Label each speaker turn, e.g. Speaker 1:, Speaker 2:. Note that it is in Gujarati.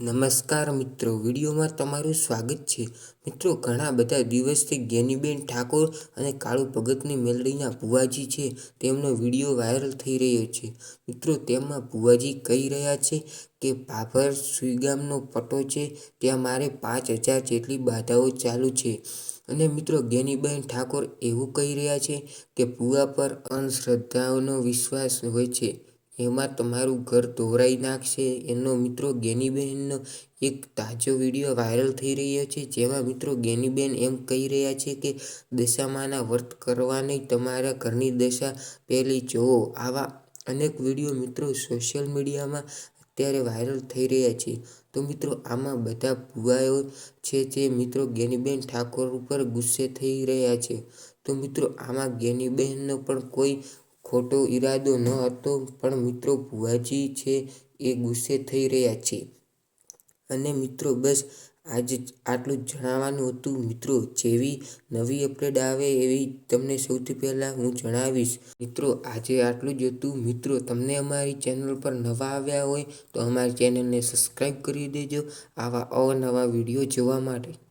Speaker 1: નમસ્કાર મિત્રો, વિડીયોમાં તમારું સ્વાગત છે. મિત્રો, ઘણા બધા દિવસથી જ્ઞાનીબેન ઠાકોર અને કાળુ ભગતની મેલડીના ભુવાજી છે. તેમનો વીડિયો વાયરલ થઈ રહ્યો છે. મિત્રો, તેમાં ભુવાજી કહી રહ્યા છે કે ભાભર સુઈગામનો પટો છે. ત્યાં મારે પાંચ હજાર જેટલી બાધાઓ ચાલુ છે. અને મિત્રો જ્ઞાનીબેન ઠાકોર એવું કહી રહ્યા છે કે ભુવા પર અંધશ્રદ્ધાઓનો વિશ્વાસ હોય છે. એમાં તમારું ઘર ધોવરાઈ નાખશે. એનો મિત્રો જ્ઞાનીબેનનો એક તાજો વીડિયો વાયરલ થઈ રહ્યો છે, જેમાં મિત્રો ગેનીબેન એમ કહી રહ્યા છે કે દશામાના વર્ત કરવાની તમારા ઘરની દશા પહેલી જોવો આવા અનેક વીડિયો મિત્રો સોશિયલ મીડિયામાં અત્યારે વાયરલ થઈ રહ્યા છે. તો મિત્રો આમાં બધા ભુવાઓ છે જે મિત્રો જ્ઞાનીબેન ઠાકોર ઉપર ગુસ્સે થઈ રહ્યા છે. તો મિત્રો આમાં જ્ઞાનીબેનનો પણ કોઈ ખોટો ઈરાદો ન હતો, પણ મિત્રો ભુવાજી છે એ ગુસ્સે થઈ રહ્યા છે. અને મિત્રો બસ આજ આટલું જણાવવાનું હતું. મિત્રો જેવી નવી અપડેટ આવે એવી તમને સૌથી પહેલાં હું જણાવીશ. મિત્રો આજે આટલું જ હતું. મિત્રો તમને અમારી ચેનલ પર નવા આવ્યા હોય તો અમારી ચેનલને સબસ્ક્રાઈબ કરી દેજો. આવા અવનવા વીડિયો જોવા માટે.